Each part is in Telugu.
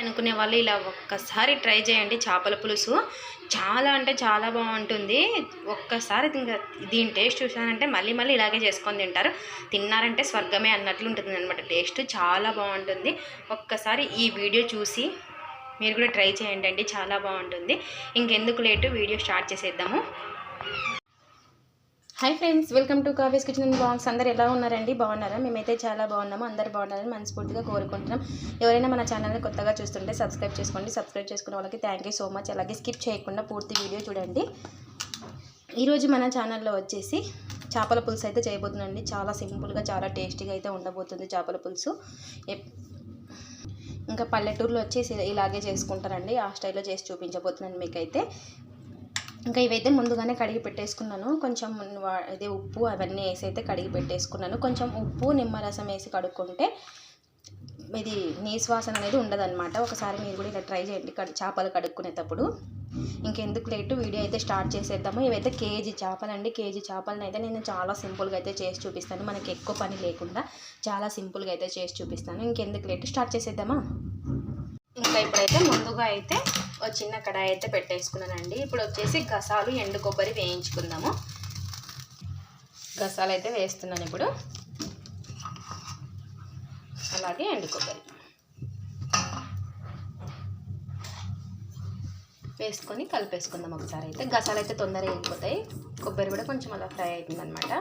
అనుకునే వాళ్ళు ఇలా ఒక్కసారి ట్రై చేయండి చేపల పులుసు. చాలా అంటే చాలా బాగుంటుంది. ఒక్కసారి ఇంకా దీని టేస్ట్ చూసానంటే మళ్ళీ మళ్ళీ ఇలాగే చేసుకొని తింటారు. తిన్నారంటే స్వర్గమే అన్నట్లు ఉంటుంది అనమాట టేస్ట్ చాలా బాగుంటుంది. ఒక్కసారి ఈ వీడియో చూసి మీరు కూడా ట్రై చేయండి అండి. చాలా బాగుంటుంది. ఇంకెందుకు లేటు వీడియో స్టార్ట్ చేసేద్దాము. Hi friends welcome to coffee's kitchen and box అందరు ఎలా ఉన్నారండి? బాగున్నారా? మేమైతే చాలా బాగున్నాము. అందరు బాగున్నారని మనస్ఫూర్తిగా కోరుకుంటున్నాం. ఎవరైనా మన ఛానల్ని కొత్తగా చూస్తుంటే సబ్స్క్రైబ్ చేసుకోండి. సబ్స్క్రైబ్ చేసుకున్న వాళ్ళకి థ్యాంక్ యూ సో మచ్ అలాగే స్కిప్ చేయకుండా పూర్తి వీడియో చూడండి. ఈరోజు మన ఛానల్లో వచ్చేసి చేపల పులుసు అయితే చేయబోతుందండి చాలా సింపుల్గా చాలా టేస్టీగా అయితే ఉండబోతుంది చేపల పులుసు. ఇంకా పల్లెటూరులో వచ్చేసి ఇలాగే చేసుకుంటారండి. ఆ స్టైల్లో చేసి చూపించబోతున్నాను మీకైతే. ఇంకా ఇవైతే ముందుగానే కడిగి పెట్టేసుకున్నాను. కొంచెం అదే ఉప్పు అవన్నీ వేసి అయితే కడిగి పెట్టేసుకున్నాను. కొంచెం ఉప్పు నిమ్మరసం వేసి కడుక్కుంటే ఇది నీశ్వాసన వాసన అనేది ఉండదన్నమాట. ఒకసారి మీరు కూడా ఇలా ట్రై చేయండి చేపలు కడుక్కునేటప్పుడు. ఇంకెందుకు లేటు వీడియో అయితే స్టార్ట్ చేసేద్దాము. ఇవైతే కేజీ చేపలండి కేజీ చేపలను అయితే నేను చాలా సింపుల్గా అయితే చేసి చూపిస్తాను. మనకి ఎక్కువ పని లేకుండా చాలా సింపుల్గా అయితే చేసి చూపిస్తాను. ఇంకెందుకు లేటు స్టార్ట్ చేసేద్దామా? ఇంకా ఇప్పుడైతే ముందుగా అయితే ఒక చిన్న కడాయి అయితే పెట్టేసుకున్నానండి. ఇప్పుడు వచ్చేసి గసాలు ఎండు కొబ్బరి వేయించుకుందాము. గసాలు అయితే వేస్తున్నాను ఇప్పుడు. అలాగే ఎండు కొబ్బరి వేసుకొని కలిపేసుకుందాం ఒకసారి అయితే. గసాలు అయితే తొందరగా వెళ్ళిపోతాయి కొబ్బరి కూడా కొంచెం అలా ఫ్రై అవుతుందన్నమాట.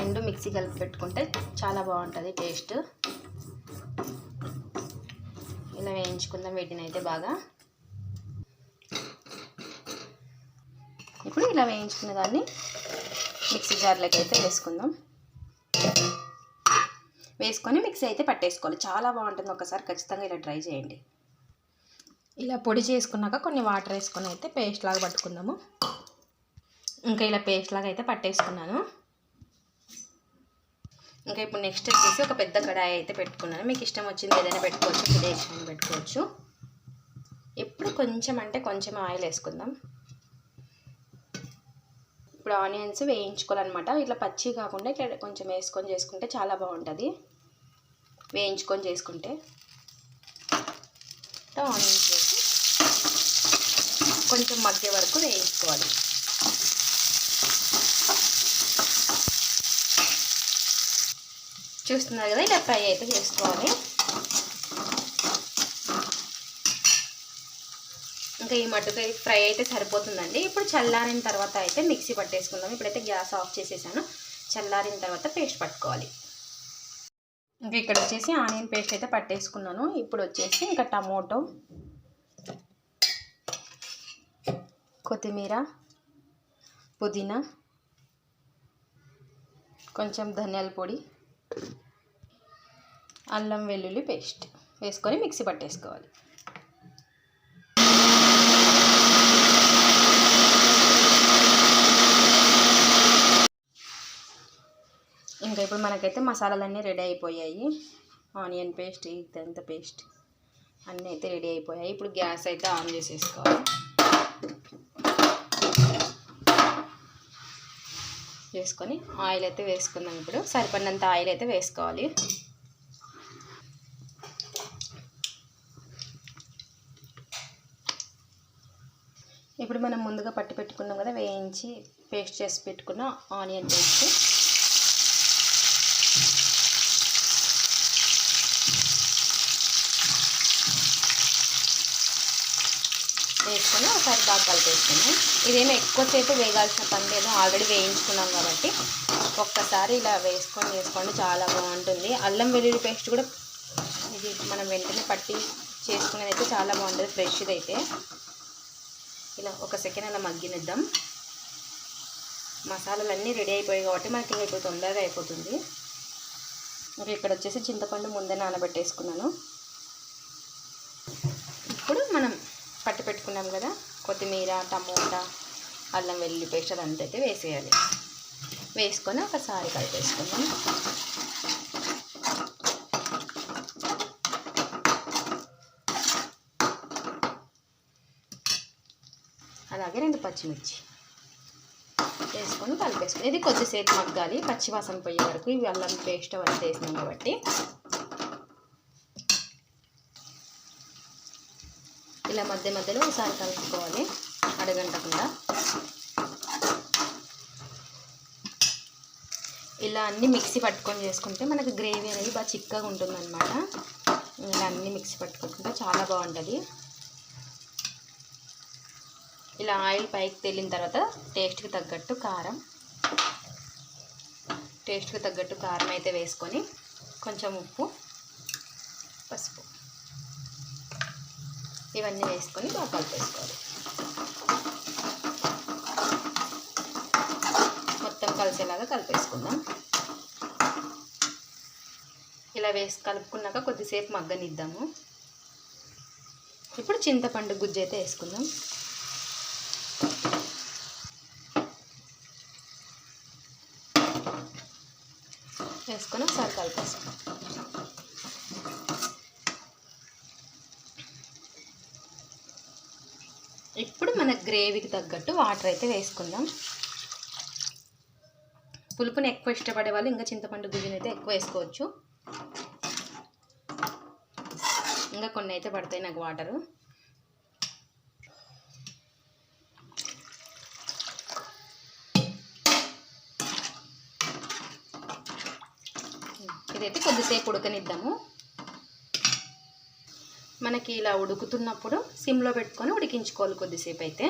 రెండు మిక్సీ కలిపి పెట్టుకుంటే చాలా బాగుంటుంది టేస్ట్. ఇలా వేయించుకుందాం వీటిని అయితే బాగా. ఇప్పుడు ఇలా వేయించుకున్న దాన్ని మిక్సీ జార్లోకి అయితే వేసుకుందాం. వేసుకొని మిక్సీ అయితే పట్టేసుకోవాలి. చాలా బాగుంటుంది. ఒకసారి ఖచ్చితంగా ఇలా ట్రై చేయండి. ఇలా పొడి చేసుకున్నాక కొన్ని వాటర్ వేసుకొని అయితే పేస్ట్ లాగా పట్టుకుందాము. ఇంకా ఇలా పేస్ట్ లాగా అయితే పట్టేసుకున్నాను. ఇంకా ఇప్పుడు నెక్స్ట్ వచ్చేసి ఒక పెద్ద కడాయి అయితే పెట్టుకున్నాను. మీకు ఇష్టం వచ్చింది ఏదైనా పెట్టుకోవచ్చు విదేశం పెట్టుకోవచ్చు. ఇప్పుడు కొంచెం అంటే కొంచెం ఆయిల్ వేసుకుందాం. ఇప్పుడు ఆనియన్స్ వేయించుకోవాలన్నమాట. ఇట్లా పచ్చి కాకుండా ఇట్లా కొంచెం వేసుకొని చేసుకుంటే చాలా బాగుంటుంది. వేయించుకొని చేసుకుంటే. ఆనియన్స్ వేసి కొంచెం మగ్గే వరకు వేయించుకోవాలి. చూస్తున్నారు కదా ఇలా ఫ్రై అయితే చేసుకోవాలి ఇంకా ఈ మట్టుకు ఫ్రై అయితే సరిపోతుందండి. ఇప్పుడు చల్లారిన తర్వాత అయితే మిక్సీ పట్టేసుకుందాం. ఇప్పుడైతే గ్యాస్ ఆఫ్ చేసేసాను. చల్లారిన తర్వాత పేస్ట్ పట్టుకోవాలి. ఇంకా ఇక్కడ వచ్చేసి ఆనియన్ పేస్ట్ అయితే పట్టేసుకున్నాను. ఇప్పుడు వచ్చేసి ఇంకా టమోటో కొత్తిమీర పుదీనా కొంచెం ధనియాల పొడి అల్లం వెల్లుల్లి పేస్ట్ వేసుకొని మిక్సీ పట్టేసుకోవాలి. ఇంకా ఇప్పుడు మనకైతే మసాలాలన్నీ రెడీ అయిపోయాయి. ఆనియన్ పేస్ట్ ఇదంతా పేస్ట్ అన్నీ అయితే రెడీ అయిపోయాయి. ఇప్పుడు గ్యాస్ అయితే ఆన్ చేసేసుకోవాలి. వేసుకొని ఆయిల్ అయితే వేసుకుందాం ఇప్పుడు. సరిపడినంత ఆయిల్ అయితే వేసుకోవాలి ఇప్పుడు మనం ముందుగా పట్టి పెట్టుకున్నాం కదా వేయించి పేస్ట్ చేసి పెట్టుకున్న ఆనియన్ పేస్ట్. వేసుకొని ఒకసారి బాగా కలిపేసుకున్నాం. ఇదేమో ఎక్కువసేపు వేగాల్సిన పని లేదు ఆల్రెడీ వేయించుకున్నాం కాబట్టి. ఒక్కసారి ఇలా వేసుకొని చేసుకోండి చాలా బాగుంటుంది. అల్లం వెల్లుల్లి పేస్ట్ కూడా ఇది మనం వెంటనే పట్టి చేసుకునేది అయితే చాలా బాగుంటుంది ఫ్రెష్ది అయితే. ఇలా ఒక సెకండ్ అలా మగ్గినిద్దాం. మసాలాలు అన్నీ రెడీ అయిపోయాయి కాబట్టి మనకి ఇంకా ఇప్పుడు తొందరగా అయిపోతుంది. ఇంకా ఇక్కడ వచ్చేసి చింతపండు ముందే నానబెట్టేసుకున్నాను. ఇప్పుడు మనం పట్టి పెట్టుకున్నాం కదా కొత్తిమీర టమోటా అల్లం వెల్లుల్లి పేస్ట్ అదంతా అయితే వేసేయాలి. వేసుకొని ఒకసారి కలిపేసుకుందాం. అలాగే రెండు పచ్చిమిర్చి వేసుకొని కలిపేసుకుని ఇది కొద్దిసేపు మగ్గాలి. పచ్చివాసన పోయే వరకు ఇవి అల్లం పేస్ట్ అవన్నీ వేసినాం కాబట్టి. ఇలా మధ్య మధ్యలో ఒకసారి కలుపుకోవాలి అడగంటకుండా. ఇలా అన్నీ మిక్సీ పట్టుకొని చేసుకుంటే మనకు గ్రేవీ అనేది బాగా చిక్కగా ఉంటుందన్నమాట. ఇలా అన్నీ మిక్సీ పట్టుకుంటుంటే చాలా బాగుంటుంది. ఇలా ఆయిల్ పైకి తేలిన తర్వాత టేస్ట్కి తగ్గట్టు కారం టేస్ట్కి తగ్గట్టు కారం అయితే వేసుకొని కొంచెం ఉప్పు పసుపు ఇవన్నీ వేసుకొని బాగా కలిపేసుకోవాలి మొత్తం కలిసేలాగా కలిపేసుకుందాం. ఇలా వేసి కలుపుకున్నాక కొద్దిసేపు మగ్గనిద్దాము. ఇప్పుడు చింతపండు గుజ్జు అయితే వేసుకుందాం. వేసుకొని ఒకసారి కలిపేసుకుందాం ఇప్పుడు మన గ్రేవీకి తగ్గట్టు వాటర్ అయితే వేసుకుందాం. పులుపుని ఎక్కువ ఇష్టపడే వాళ్ళు ఇంకా చింతపండు గుజ్జుని అయితే ఎక్కువ వేసుకోవచ్చు. ఇంకా కొన్ని అయితే పడతాయి నాకు వాటరు. ఇదైతే కొద్దిసేపు ఉడకనిద్దాము. మనకి ఇలా ఉడుకుతున్నప్పుడు సిమ్లో పెట్టుకొని ఉడికించుకోవాలి కొద్దిసేపు అయితే.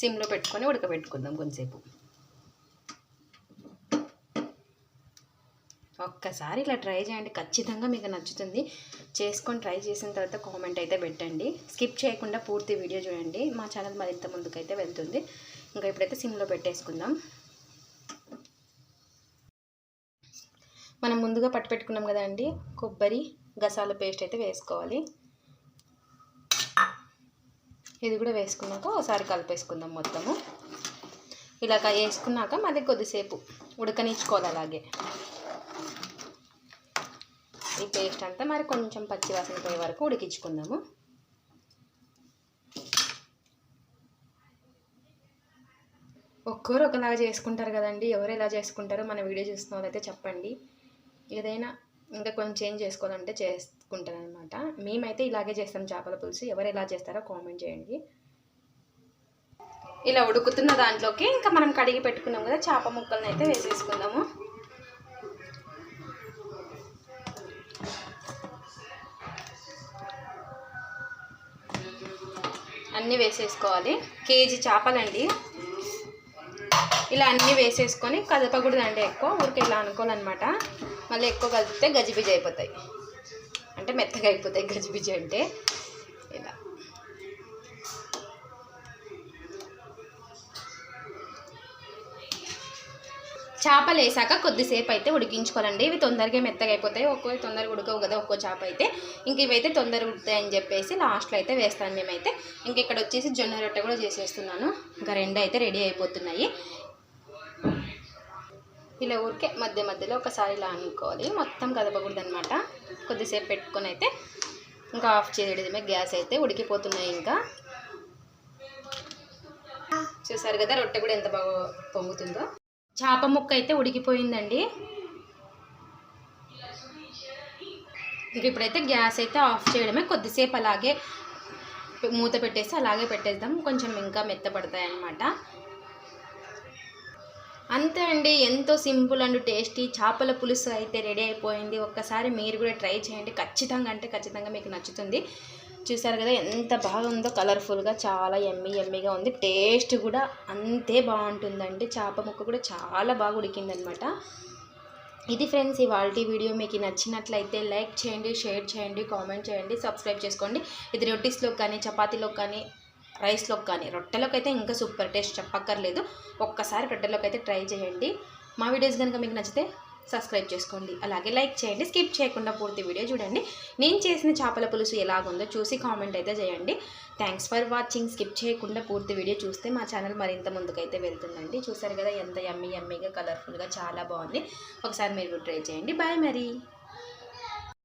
సిమ్లో పెట్టుకొని ఉడకబెట్టుకుందాం కొద్దిసేపు ఒక్కసారి ఇలా ట్రై చేయండి ఖచ్చితంగా మీకు నచ్చుతుంది. చేసుకొని ట్రై చేసిన తర్వాత కామెంట్ అయితే పెట్టండి. స్కిప్ చేయకుండా పూర్తి వీడియో చూడండి. మా ఛానల్ మరింత ముందుకైతే వెళ్తుంది. ఇంకా ఇప్పుడైతే సిమ్లో పెట్టేసుకుందాం మనం ముందుగా పట్టు పెట్టుకున్నాం కదండి కొబ్బరి గసాల పేస్ట్ అయితే వేసుకోవాలి. ఇది కూడా వేసుకున్నాక ఒకసారి కలిపేసుకుందాం మొత్తము. ఇలాగ వేసుకున్నాక మళ్ళీ కొద్దిసేపు ఉడకనిచ్చుకోవాలి అలాగే. ఈ పేస్ట్ అంతా మరి కొంచెం పచ్చి వాసన పోయే వరకు ఉడికించుకుందాము. ఒక్కరు ఒకలాగా చేసుకుంటారు కదండి. ఎవరు ఎలా చేసుకుంటారో మన వీడియో చూస్తున్న వాళ్ళైతే చెప్పండి. ఏదైనా ఇంకా కొంచెం చేంజ్ చేసుకోవాలంటే చేసుకుంటాను అనమాట మేమైతే ఇలాగే చేస్తాం చేపల పులుసు. ఎవరు ఎలా చేస్తారో కామెంట్ చేయండి. ఇలా ఉడుకుతున్న దాంట్లోకి ఇంకా మనం కడిగి పెట్టుకున్నాం కదా చేప ముక్కలను అయితే వేసేసుకుందాము. అన్నీ వేసేసుకోవాలి. కేజీ చేపలండి. ఇలా అన్నీ వేసేసుకొని కదపకూడదండి ఎక్కువ ఊరికి ఇలా అనుకోవాలన్నమాట. మళ్ళీ ఎక్కువ కలిపితే గజిబిజి అయిపోతాయి. అంటే మెత్తగా అయిపోతాయి గజిబిజి అంటే. ఇలా. చేపలు వేసాక కొద్దిసేపు అయితే ఉడికించుకోవాలండి. ఇవి తొందరగా మెత్తగా అయిపోతాయి. ఒక్కో తొందరగా ఉడకవు కదా ఒక్కో చేప అయితే. ఇంక ఇవైతే తొందరగా ఉడతాయని చెప్పేసి లాస్ట్లో అయితే వేస్తాను మేమైతే. ఇంక ఇక్కడ వచ్చేసి జొన్న రొట్టె కూడా చేసేస్తున్నాను. ఇంకా రెండు అయితే రెడీ అయిపోతున్నాయి. ఇలా ఊరికే మధ్య మధ్యలో ఒకసారి ఇలా అనుకోవాలి. మొత్తం కదపకూడదు అనమాట కొద్దిసేపు పెట్టుకొని అయితే ఇంకా ఆఫ్ చేయడమే గ్యాస్ అయితే ఉడికిపోతున్నాయి ఇంకా. చూసారు కదా రొట్టె కూడా ఎంత బాగా పొంగుతుందో. చేప ముక్క అయితే ఉడికిపోయిందండి. ఇంక ఇప్పుడైతే గ్యాస్ అయితే ఆఫ్ చేయడమే. కొద్దిసేపు అలాగే మూత పెట్టేసి అలాగే పెట్టేద్దాం. కొంచెం ఇంకా మెత్తపడతాయి అన్నమాట అంతే అండి ఎంతో సింపుల్ అండ్ టేస్టీ. చేపల పులుసు అయితే రెడీ అయిపోయింది. ఒక్కసారి మీరు కూడా ట్రై చేయండి. ఖచ్చితంగా అంటే ఖచ్చితంగా మీకు నచ్చుతుంది. చూసారు కదా ఎంత బాగుందో కలర్ఫుల్గా చాలా ఎమ్మీ ఎమ్మీగా ఉంది. టేస్ట్ కూడా అంతే బాగుంటుందండి. చేప ముక్క కూడా చాలా బాగా ఉడికిందనమాట. ఇది ఫ్రెండ్స్ ఇవాళ వీడియో మీకు నచ్చినట్లయితే లైక్ చేయండి షేర్ చేయండి కామెంట్ చేయండి సబ్స్క్రైబ్ చేసుకోండి. ఇది రొటీస్లో కానీ చపాతీలో కానీ రైస్లోకి కానీ రొట్టెలోకి అయితే ఇంకా సూపర్ టేస్ట్ చెప్పక్కర్లేదు. ఒక్కసారి రొట్టెలోకి అయితే ట్రై చేయండి. మా వీడియోస్ కనుక మీకు నచ్చితే సబ్స్క్రైబ్ చేసుకోండి. అలాగే లైక్ చేయండి. స్కిప్ చేయకుండా పూర్తి వీడియో చూడండి. నేను చేసిన చేపల పులుసు ఎలాగుందో చూసి కామెంట్ అయితే చేయండి. థ్యాంక్స్ ఫర్ వాచింగ్ స్కిప్ చేయకుండా పూర్తి వీడియో చూస్తే మా ఛానల్ మరింత ముందుకైతే వెళ్తుందండి. చూసారు కదా ఎంత ఎమ్మీ ఎమ్మీగా కలర్ఫుల్గా చాలా బాగుంది. ఒకసారి మీరు ట్రై చేయండి. బాయ్ మరి.